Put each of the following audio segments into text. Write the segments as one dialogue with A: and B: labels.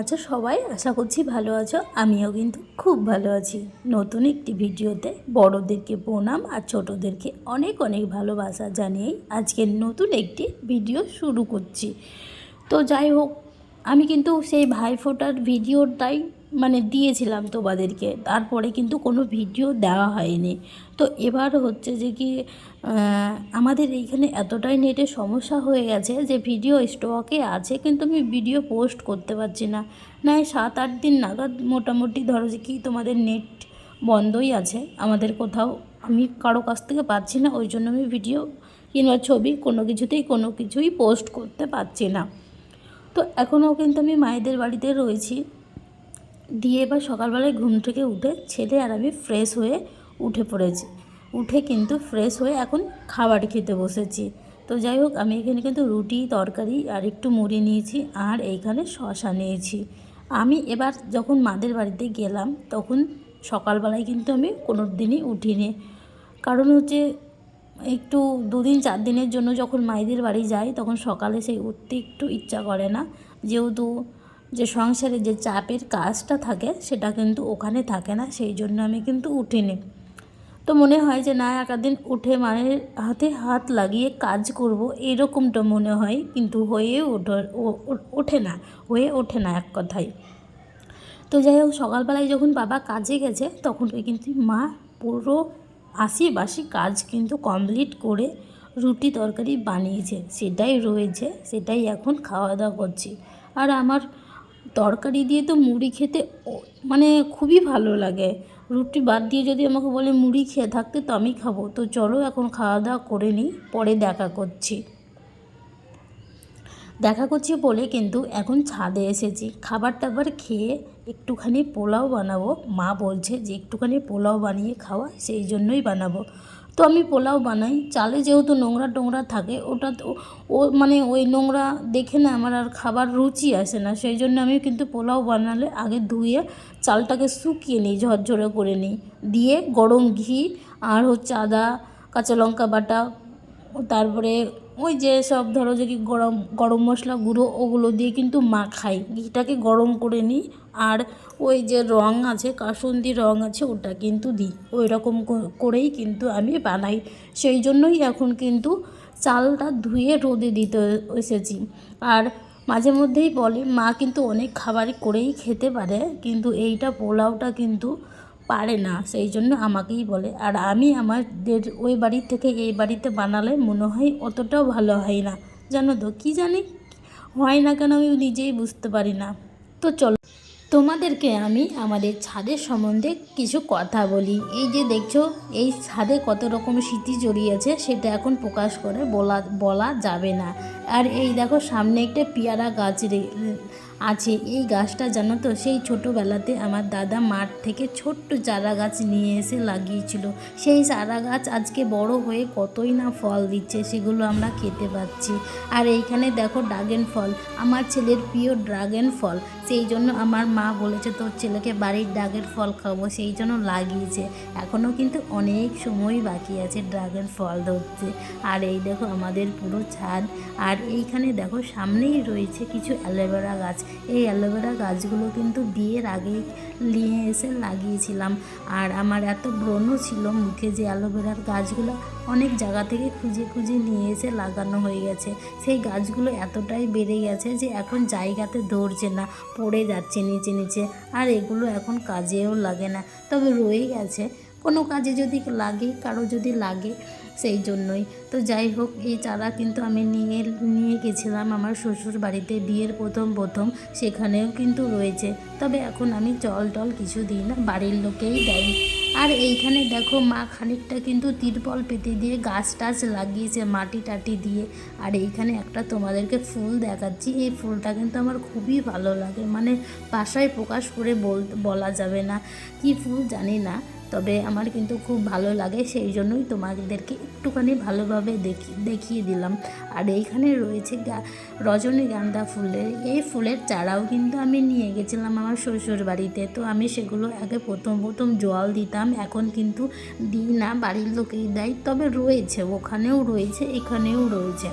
A: আছো সবাই? আশা করছি ভালো আছো। আমিও কিন্তু খুব ভালো আছি। নতুন একটি ভিডিওতে বড়দেরকে প্রণাম আর ছোটোদেরকে অনেক অনেক ভালোবাসা জানিয়েই আজকে নতুন একটি ভিডিও শুরু করছি। তো যাই হোক, আমি কিন্তু সেই ভাইফোঁটার ভিডিওটাই মানে দিয়েছিলাম তোমাদেরকে। তারপরে কিন্তু কোনো ভিডিও দেওয়া হয়নি। তো এবার হচ্ছে যে কি আমাদের এইখানে এতটাই নেটের সমস্যা হয়ে গেছে যে ভিডিও স্টকে আছে, কিন্তু আমি ভিডিও পোস্ট করতে পারছি না। না সাত, আট দিন নাগাদ মোটামুটি ধরো যে কি তোমাদের নেট বন্ধই আছে, আমাদের কোথাও আমি কারও কাছ থেকে পাচ্ছি না, ওই জন্য আমি ভিডিও কিংবা ছবি কোনো কিছুতেই কোনো কিছুই পোস্ট করতে পারছি না। তো এখনও কিন্তু আমি মায়েদের বাড়িতে রয়েছি। দিয়ে এবার সকালবেলায় ঘুম থেকে উঠে ছেলে আর আমি ফ্রেশ হয়ে উঠে পড়েছি। উঠে কিন্তু ফ্রেশ হয়ে এখন খাবার খেতে বসেছি। তো যাই হোক, আমি এখানে কিন্তু রুটি, তরকারি আর একটু মুড়ি নিয়েছি আর এইখানে শশা নিয়েছি। আমি এবার যখন মাদের বাড়িতে গেলাম, তখন সকালবেলায় কিন্তু আমি কোনো দিনই উঠিনি। কারণ হচ্ছে একটু দুদিন, চার দিনের জন্য যখন মায়েদের বাড়ি যাই, তখন সকালে সেই উঠতে একটু ইচ্ছা করে না। যেহেতু যে সংসারে যে চাপের কাজটা থাকে, সেটা কিন্তু ওখানে থাকে না, সেই জন্য আমি কিন্তু উঠিনি। তো মনে হয় যে না, একাদিন উঠে মায়ের হাতে হাত লাগিয়ে কাজ করব, এরকমটা মনে হয়, কিন্তু হয়ে ওঠে না, হয়ে ওঠে না এক কথায়। তো যাই হোক, সকালবেলায় যখন বাবা কাজে গেছে, তখন কিন্তু মা পুরো আশি বাসি কাজ কিন্তু কমপ্লিট করে রুটি তরকারি বানিয়েছে, সেটাই রয়েছে, সেটাই এখন খাওয়া দাওয়া করছি। আর আমার তরকারি দিয়ে তো মুড়ি খেতে মানে খুবই ভালো লাগে। রুটি বাদ দিয়ে যদি আমাকে বলে মুড়ি খেয়ে থাকতে তো আমি খাব। তো চলো এখন খাওয়া দাওয়া করে নিই, পরে দেখা করছি। দেখা করছি বলে কিন্তু এখন ছাদে এসেছি। খাবার টাবার খেয়ে একটুখানি পোলাও বানাবো। মা বলছে যে একটুখানি পোলাও বানিয়ে খাওয়া, সেই জন্যই বানাবো। তো আমি পোলাও বানাই। চালে যেহেতু নোংরা টোংরা থাকে, ওটা তো ও মানে ওই নোংরা দেখে না আমার আর খাবার রুচি আসে না। সেই জন্য আমি কিন্তু পোলাও বানালে আগে ধুয়ে চালটাকে শুকিয়ে নিই, ঝরঝরে করে নিই। দিয়ে গরম ঘি আর হচ্ছে আদা, কাঁচা লঙ্কা বাটা, তারপরে ওই যে সব ধরো যে কি গরম গরম মশলা গুঁড়ো, ওগুলো দিয়ে কিন্তু মাখাই ঘিটাকে গরম করে নিই। আর ওই যে রং আছে, কাসুন্দি রং আছে, ওটা কিন্তু দিই। ওই রকম করেই কিন্তু আমি বানাই। সেই জন্যই এখন কিন্তু চালটা ধুয়ে রোদে দিতে এসেছি। আর মাঝে মধ্যেই বলে, মা কিন্তু অনেক খাবার করেই খেতে পারে, কিন্তু এইটা পোলাওটা কিন্তু পারে না। সেই জন্য আমাকেই বলে। আর আমি আমাদের ওই বাড়ির থেকে এই বাড়িতে বানালে মনে হয় অতটাও ভালো হয় না। জানো তো, কী জানি? হয় না কেন আমি নিজেই বুঝতে পারি না। তো চলো। তোমাদেরকে আমি আমাদের ছাদের সম্বন্ধে কিছু কথা বলি। এই যে দেখছ, এই ছাদে কত রকম স্মৃতি জড়িয়েছে, সেটা এখন প্রকাশ করে বলা বলা যাবে না। আর এই দেখো, সামনে একটা পেয়ারা গাছ আছে। এই গাছটা জানো তো, সেই ছোটোবেলাতে আমার দাদা মাঠ থেকে ছোট্ট চারা গাছ নিয়ে এসে লাগিয়েছিল। সেই চারা গাছ আজকে বড় হয়ে কতই না ফল দিচ্ছে সেগুলো আমরা খেতে পাচ্ছি। আর এইখানে দেখো ড্রাগন ফল, আমার ছেলের প্রিয় ড্রাগন ফল। সেই জন্য আমার মা বলেছে, তোর ছেলেকে বাড়ির ড্রাগন ফল খাব সেই জন্য লাগিয়েছে। এখনও কিন্তু অনেক সময় বাকি আছে ড্রাগন ফল ধরতে। আর এই দেখো আমাদের পুরো ছাদ। আর এইখানে দেখো সামনেই রয়েছে কিছু অ্যালোভেরা গাছ। এই অ্যালোভেরা গাছগুলো কিন্তু বিয়ের আগে নিয়ে এসে লাগিয়েছিলাম। আর আমার এত ব্রণ ছিল মুখে যে অ্যালোভেরার গাছগুলো অনেক জায়গা থেকে খুঁজে খুঁজে নিয়ে এসে লাগানো হয়ে গেছে। সেই গাছগুলো এতটাই বেড়ে গেছে যে এখন জায়গাতে ধরছে না, পড়ে যাচ্ছে নিচে নিচে। আর এগুলো এখন কাজেও লাগে না। তবে রয়ে গেছে কোনো কাজে যদি লাগে, কারও যদি লাগে সেই জন্যই। তো যাই হোক, এই চারা কিন্তু আমি নিয়ে নিয়ে গেছিলাম আমার শ্বশুর বাড়িতে বিয়ের প্রথম প্রথম। সেখানেও কিন্তু রয়েছে। তবে এখন আমি জল টল কিছু দিই না, বাড়ির লোকেই দেয়। আর এইখানে দেখো, মা খানিকটা কিন্তু তিরপল পেতে দিয়ে গাছ টাছ লাগিয়েছে মাটি টাটি দিয়ে। আর এইখানে একটা তোমাদেরকে ফুল দেখাচ্ছি। এই ফুলটা কিন্তু আমার খুবই ভালো লাগে। মানে বাসায় প্রকাশ করে বল, বলা যাবে না। কি ফুল জানি না। তবে আমার কিন্তু খুব ভালো লাগে, সেই জন্যই তোমাদেরকে একটুখানি ভালোভাবে দেখি, দেখিয়ে দিলাম। আর এইখানে রয়েছে রজনীগন্ধা ফুলের, এই ফুলের চারাও কিন্তু আমি নিয়ে গেছিলাম আমার শ্বশুর বাড়িতে তো আমি সেগুলো আগে প্রথম প্রথম জল দিতাম, এখন কিন্তু দিই না, বাড়ির লোকেই দেয়, তবে রয়েছে, ওখানেও রয়েছে, এখানেও রয়েছে।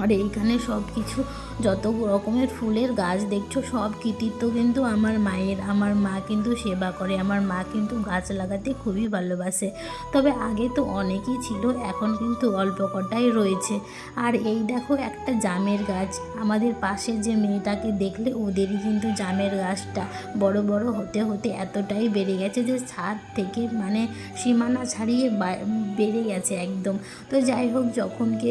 A: আর এইখানে সব কিছু যত রকমের ফুলের গাছ দেখছ, সব কৃতিত্ব কিন্তু আমার মায়ের। আমার মা কিন্তু সেবা করে, আমার মা কিন্তু গাছ লাগাতে খুবই ভালোবাসে। তবে আগে তো অনেকই ছিল, এখন কিন্তু অল্প কটাই রয়েছে। আর এই দেখো একটা জামের গাছ, আমাদের পাশে যে মেয়েটাকে দেখলে ওদেরই কিন্তু জামের গাছটা বড় বড় হতে হতে এতটাই বেড়ে গেছে যে ছাদ থেকে মানে সীমানা ছাড়িয়ে বেড়ে গেছে একদম। তো যাই হোক যখনকে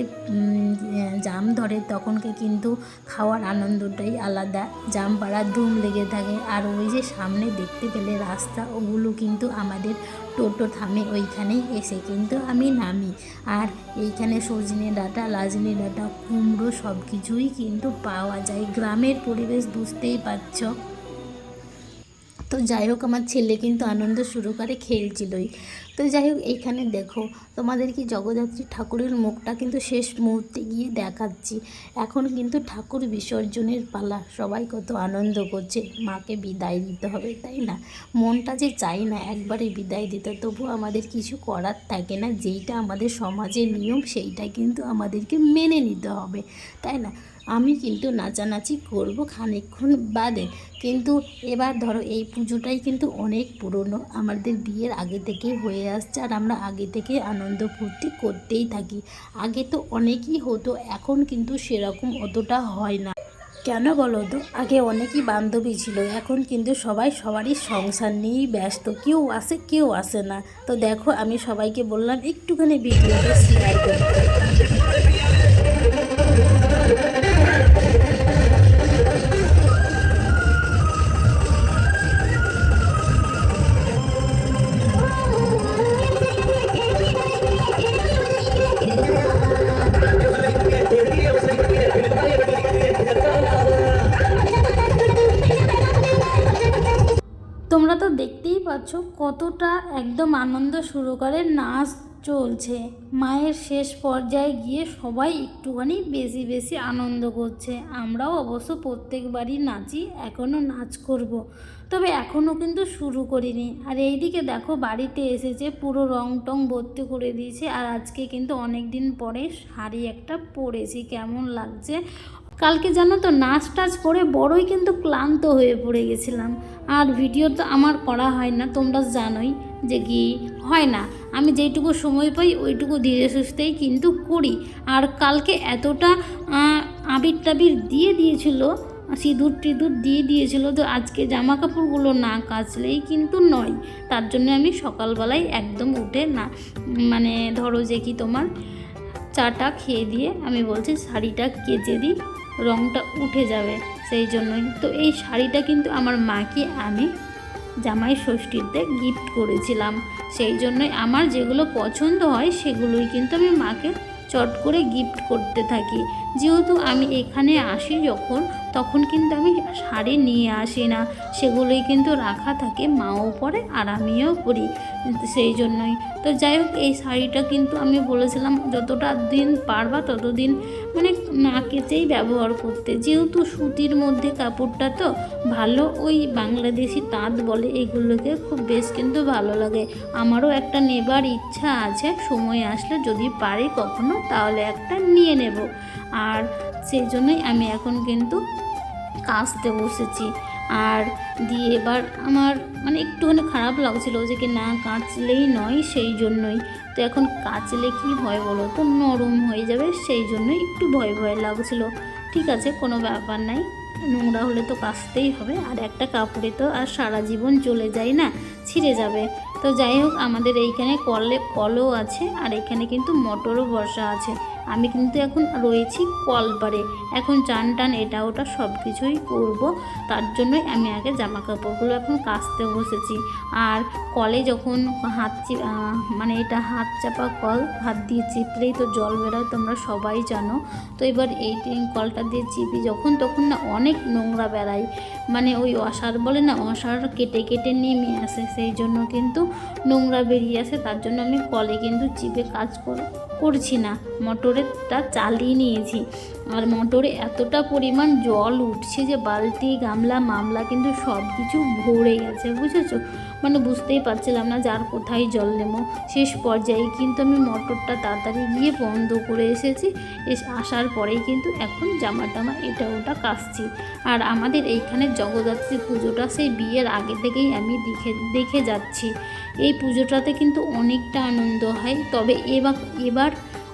A: জাম ধরে তখনকে কিন্তু খাওয়ার আনন্দটাই আলাদা। জামপাড়া ধুম লেগে থাকে। আর ওই যে সামনে দেখতে পেলে রাস্তা, ওগুলো কিন্তু আমাদের টোটো থামে ওইখানে এসে। কিন্তু আমি নামি। আর এইখানে সজনে ডাটা, লাজনে ডাটা, কুমড়ো সব কিছুই কিন্তু পাওয়া যায়। গ্রামের পরিবেশ বুঝতেই পারছ। তো যাই হোক, আমার ছেলে কিন্তু আনন্দ শুরু করে, খেলছিলই। তো যাই হোক, এইখানে দেখো, তোমাদের কি জগদ্ধাত্রী ঠাকুরের মুখটা কিন্তু শেষ মুহূর্তে গিয়ে দেখাচ্ছি। এখন কিন্তু ঠাকুর বিসর্জনের পালা, সবাই কত আনন্দ করছে, মাকে বিদায় দিতে হবে, তাই না? মনটা যে চাই না একবারে বিদায় দিতে তবু আমাদের কিছু করার থাকে না, যেইটা আমাদের সমাজের নিয়ম, সেইটা কিন্তু আমাদেরকে মেনে নিতে হবে, তাই না? আমি কিন্তু নাচানাচি করব খানিকক্ষণ বাদে। কিন্তু এবার ধরো এই পুজোটাই কিন্তু অনেক পুরনো। আমাদের বিয়ের আগে থেকেই হয়ে আসছে আর আমরা আগে থেকে আনন্দ ফুর্তি করতেই থাকি। আগে তো অনেকই হতো, এখন কিন্তু সেরকম অতটা হয় না। কেন বলো তো? আগে অনেকই বান্ধবী ছিল, এখন কিন্তু সবাই সবারই সংসার নিয়েই ব্যস্ত। কেউ আসে কেউ আসে না। তো দেখো আমি সবাইকে বললাম, একটুখানি ভিডিওটা শেয়ার করতে। তোমরা তো দেখতেই পাচ্ছ কতটা একদম আনন্দ শুরু করে, নাচ চলছে। মায়ের শেষ পর্যায়ে গিয়ে সবাই একটুখানি বেশি বেশি আনন্দ করছে। আমরাও অবশ্য প্রত্যেকবারই নাচি এখনও নাচ করব। তবে এখনও কিন্তু শুরু করিনি। আর এইদিকে দেখো বাড়িতে এসেছে, পুরো রং টং ভর্তি করে দিয়েছে। আর আজকে কিন্তু অনেক দিন পরে শাড়ি একটা পরেছি, কেমন লাগছে? কালকে জানো তো নাচ টাচ করে বড়ই কিন্তু ক্লান্ত হয়ে পড়ে গেছিলাম। আর ভিডিও তো আমার করা হয় না, তোমরা জানোই যে কি হয় না। আমি যেইটুকু সময় পাই ওইটুকু ধীরে সুস্থেই কিন্তু করি। আর কালকে এতটা আবির টাবির দিয়ে দিয়েছিল সিঁদুর টিঁদুর দিয়ে দিয়েছিল তো আজকে জামা কাপড়গুলো না কাচলেই কিন্তু নয়। তার জন্য আমি সকালবেলায় একদম উঠে না মানে ধরো যে কি তোমার চাটা খেয়ে দিয়ে আমি বলছি শাড়িটা কেচে দিই। রঙটা উঠে যাবে, সেই জন্যই। তো এই শাড়িটা কিন্তু আমার মাকে আমি জামাই ষষ্ঠীতে গিফট করেছিলাম। সেই জন্যই আমার যেগুলো পছন্দ হয়, সেগুলোই কিন্তু আমি মাকে চট করে গিফট করতে থাকি। যেহেতু আমি এখানে আসি যখন, তখন কিন্তু আমি শাড়ি নিয়ে আসি না। সেগুলোই কিন্তু রাখা থাকে, মাও পরে আর আমিও পরি, সেই জন্যই। তো যাই হোক, এই শাড়িটা কিন্তু আমি বলেছিলাম, যতটা দিন পারবা ততদিন মানে না কেচেই ব্যবহার করতে। যেহেতু সুতির মধ্যে কাপড়টা তো ভালো, ওই বাংলাদেশি তাঁত বলে এগুলোকে খুব বেশ কিন্তু ভালো লাগে। আমারও একটা নেবার ইচ্ছা আছে, সময় আসলে যদি পারি কখনো, তাহলে একটা নিয়ে নেব। আর সেই জন্যই আমি এখন কিন্তু কাচতে বসেছি। আর দিয়ে এবার আমার মানে একটুখানি খারাপ লাগছিল যে কি না কাচলেই নয় সেই জন্যই। তো এখন কাচলে কি হয় বলো তো? নরম হয়ে যাবে সেই জন্যই একটু ভয় ভয় লাগছিল। ঠিক আছে, কোনো ব্যাপার নাই। নোংরা হলে তো কাচতেই হবে। আর একটা কাপড়ে তো আর সারা জীবন চলে যায় না, ছিঁড়ে যাবে। তো যাই হোক, আমাদের এইখানে কলে কলও আছে আর এখানে কিন্তু মোটরও বসা আছে। আমি কিন্তু এখন রয়েছি কলপারে এখন চান টান, এটা ওটা সব কিছুই করব। তার জন্যই আমি আগে জামা কাপড়গুলো এখন কাচতে বসেছি। আর কলে যখন হাত মানে এটা হাত চাপা কল, হাত দিয়ে চিপলেই তো জল বেরোয়, তোমরা সবাই জানো। তো এবার এই কলটা দিয়ে চিপি, যখন তখন না অনেক নোংরা বেড়ায়। মানে ওই অসার বলে না, অসার কেটে কেটে নেমে আসে। সেই জন্য কিন্তু নোংরা বেরিয়ে আসে। তার জন্য আমি কলে কিন্তু চিপে কাজ কর- করছি না। মোটরেরটা চালিয়ে নিয়েছি। আর মোটরে এতটা পরিমাণ জল উঠছে যে বালতি, গামলা, মামলা কিন্তু সব কিছু ভরে গেছে, বুঝেছ? মানে বুঝতেই পারছিলাম না যার কোথায় জল নেব। শেষ পর্যায়ে কিন্তু আমি মোটরটা তাড়াতাড়ি গিয়ে বন্ধ করে এসেছি। এস, আসার পরেই কিন্তু এখন জামা টামা এটা ওটা কাচছি। আর আমাদের এইখানে জগদ্ধাত্রী পুজোটা সেই বিয়ের আগে থেকেই আমি দেখে দেখে যাচ্ছি। এই পুজোটাতে কিন্তু অনেকটা আনন্দ হয়। তবে এবার এবার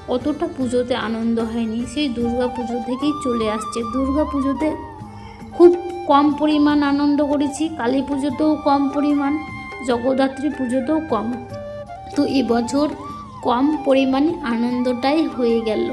A: অতটা পুজোতে আনন্দ হয়নি। সেই দুর্গা পুজো থেকেই চলে আসছে। দুর্গা পুজোতে খুব কম পরিমাণ আনন্দ করেছি। কালী পুজোতেও কম পরিমাণ, জগদ্ধাত্রী পুজোতেও কম। তো এবছর কম পরিমাণে আনন্দটাই হয়ে গেল।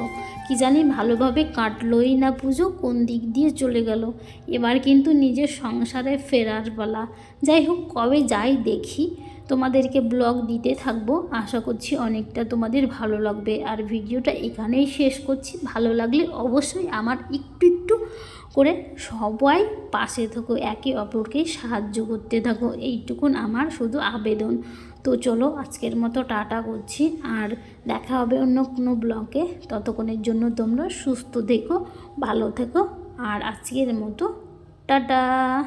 A: কি জানি ভালোভাবে কাটলোই না পুজো, কোন দিক দিয়ে চলে গেল। এবার কিন্তু নিজের সংসারে ফেরার পালা। যাই হোক, কবে যাই দেখি। তোমাদেরকে ব্লগ দিতে থাকব। আশা করছি অনেকটা তোমাদের ভালো লাগবে। আর ভিডিওটা এখানেই শেষ করছি। ভালো লাগলে অবশ্যই আমার একটু একটু করে সবাই পাশে থাকো, একে অপরকে সাহায্য করতে থাকো। এইটুকুন আমার শুধু আবেদন। তো চলো, আজকের মতো টাটা করছি। আর দেখা হবে অন্য কোনো ব্লগে। ততক্ষণের জন্য তোমরা সুস্থ থেকো, ভালো থেকো। আর আজকের মতো, টাটা!